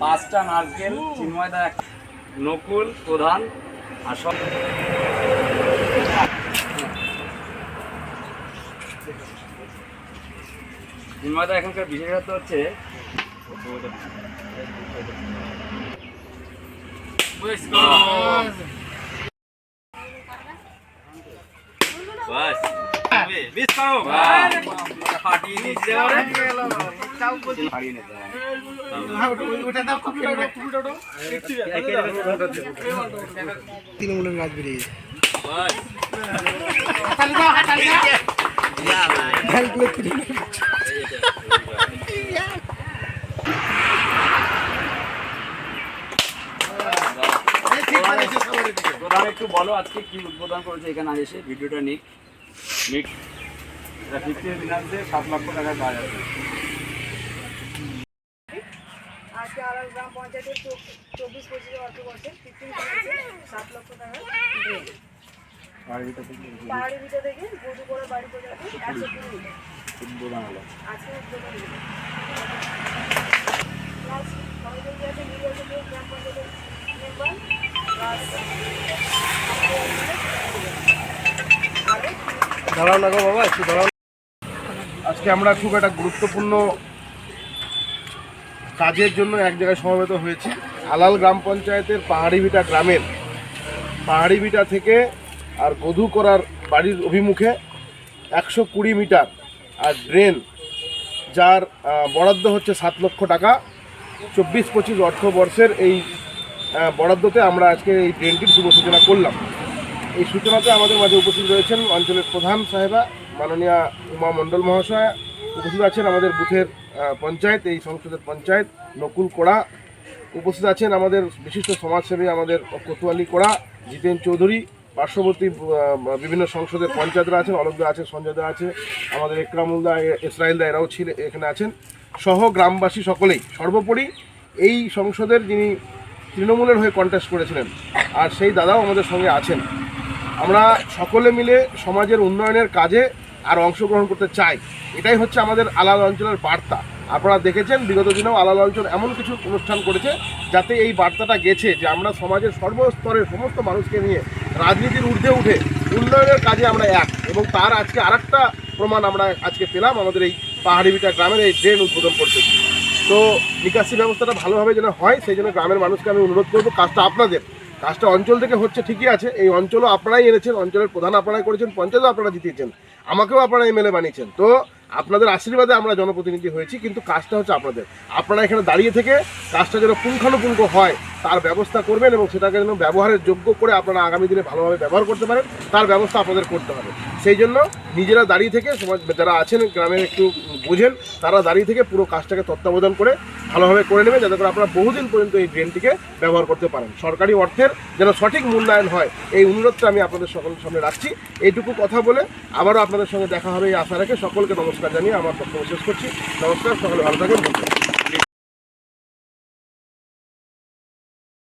পাঁচটা নারকেল চিন্ময়দা এক নকুল প্রধান আর সব চিন্ময়দা এখানকার বিশেষত্ব হচ্ছে বাস বিশ পাও ফাটিয়ে দিচ্ছে হয় তৃণমূলের নাচ বেরিয়ে একটু বলো আজকে কি উদ্বোধন করেছে এখানে এসে? ভিডিওটা নিক। নিক। ফিনান্সে সাত লক্ষ টাকা পাওয়া যাবে আজকে আলাল গ্রাম পঞ্চায়েতের চব্বিশ পঁচিশ অর্থ বছর ফিফটিন সাত লক্ষ টাকা পাহাড়ি ভিটা থেকে বধু করে বাড়ি পর্যন্ত একশো আজকে উদ্বোধন আছে গ্রাম পঞ্চায়েতের মেম্বার দাঁড়াও না গো বাবা একটু দাঁড়াও। আজকে আমরা খুব একটা গুরুত্বপূর্ণ কাজের জন্য এক জায়গায় সমবেত হয়েছি। আলাল গ্রাম পঞ্চায়েতের পাহাড়িভিটা গ্রামের পাহাড়িভিটা থেকে আর গধু করার বাড়ির অভিমুখে একশো কুড়ি মিটার আর ড্রেন, যার বরাদ্দ হচ্ছে সাত লক্ষ টাকা। চব্বিশ পঁচিশ অর্থবর্ষের এই বরাদ্দতে আমরা আজকে এই ড্রেনটির শুভ সূচনা করলাম। এই সূচনাতে আমাদের মাঝে উপস্থিত রয়েছেন অঞ্চলের প্রধান সাহেবা, মাননীয়া উমা মণ্ডল মহাশয়া, উপস্থিত আছেন আমাদের বুথের পঞ্চায়েত, এই সংসদের পঞ্চায়েত, নকুল কোড়া। উপস্থিত আছেন আমাদের বিশিষ্ট সমাজসেবী আমাদের কোতোয়ালি কোড়া, জিতেন চৌধুরী, পার্শ্ববর্তী বিভিন্ন সংসদের পঞ্চায়েতরা আছেন অলোকদা আছে সঞ্জয়দা আছে, আমাদের একরামুলদা ইসরায়েলদা এরাও ছিল, এখানে আছেন। সহ গ্রামবাসী সকলেই, সর্বোপরি এই সংসদের যিনি তৃণমূলের হয়ে কন্টেস্ট করেছিলেন, আর সেই দাদাও আমাদের সঙ্গে আছেন। আমরা সকলে মিলে সমাজের উন্নয়নের কাজে আর অংশগ্রহণ করতে চাই। এটাই হচ্ছে আমাদের আলাল অঞ্চলের বার্তা। আপনারা দেখেছেন, বিগত দিনেও আলাল অঞ্চল এমন কিছু অনুষ্ঠান করেছে, যাতে এই বার্তাটা গেছে যে আমরা সমাজের সর্বস্তরের সমস্ত মানুষকে নিয়ে রাজনীতির ঊর্ধ্বে উঠে উন্নয়নের কাজে আমরা এক এবং তার আজকে আরেকটা প্রমাণ আমরা আজকে পেলাম আমাদের এই পাহাড়িবিটা গ্রামের এই ড্রেন উদ্বোধন করতে। তো নিকাশি ব্যবস্থাটা ভালোভাবে যেন হয়, সেই জন্য গ্রামের মানুষকে আমি অনুরোধ করব, কাজটা আপনাদের। কাজটা অঞ্চল থেকে হচ্ছে ঠিকই আছে। এই অঞ্চলও আপনারাই এনেছেন, অঞ্চলের প্রধান আপনারাই করেছেন, পঞ্চায়েতও আপনারা জিতিয়েছেন। আমাকেও আপনারা এমএলএ বানিয়েছেন। তো আপনাদের আশীর্বাদে আমরা জনপ্রতিনিধি হয়েছি, কিন্তু কাজটা হচ্ছে আপনাদের। আপনারা এখানে দাঁড়িয়ে থেকে কাজটা যেন পুঙ্খানুপুঙ্খ হয় তার ব্যবস্থা করবেন এবং সেটাকে যেন ব্যবহারের যোগ্য করে আপনারা আগামী দিনে ভালোভাবে ব্যবহার করতে পারেন, তার ব্যবস্থা আপনাদের করতে হবে। সেই জন্য নিজেরা দাঁড়িয়ে থেকে সমাজ যারা আছেন গ্রামে একটু বোঝেন, তারা দাঁড়িয়ে থেকে পুরো কাজটাকে তত্ত্বাবধান করে ভালোভাবে করে নেবেন, যাতে করে আপনারা বহুদিন পর্যন্ত এই ড্রেনটিকে ব্যবহার করতে পারেন। সরকারি অর্থের যেন সঠিক মূল্যায়ন হয়, এই অনুরোধটা আমি আপনাদের সকলের সামনে রাখছি। এইটুকু কথা বলে আবারও আপনাদের সঙ্গে দেখা হবে এই আশা রেখে সকলকে নমস্কার জানিয়ে আমার বক্তব্য শেষ করছি। নমস্কার, সকলে ভালো ধন্যবাদ।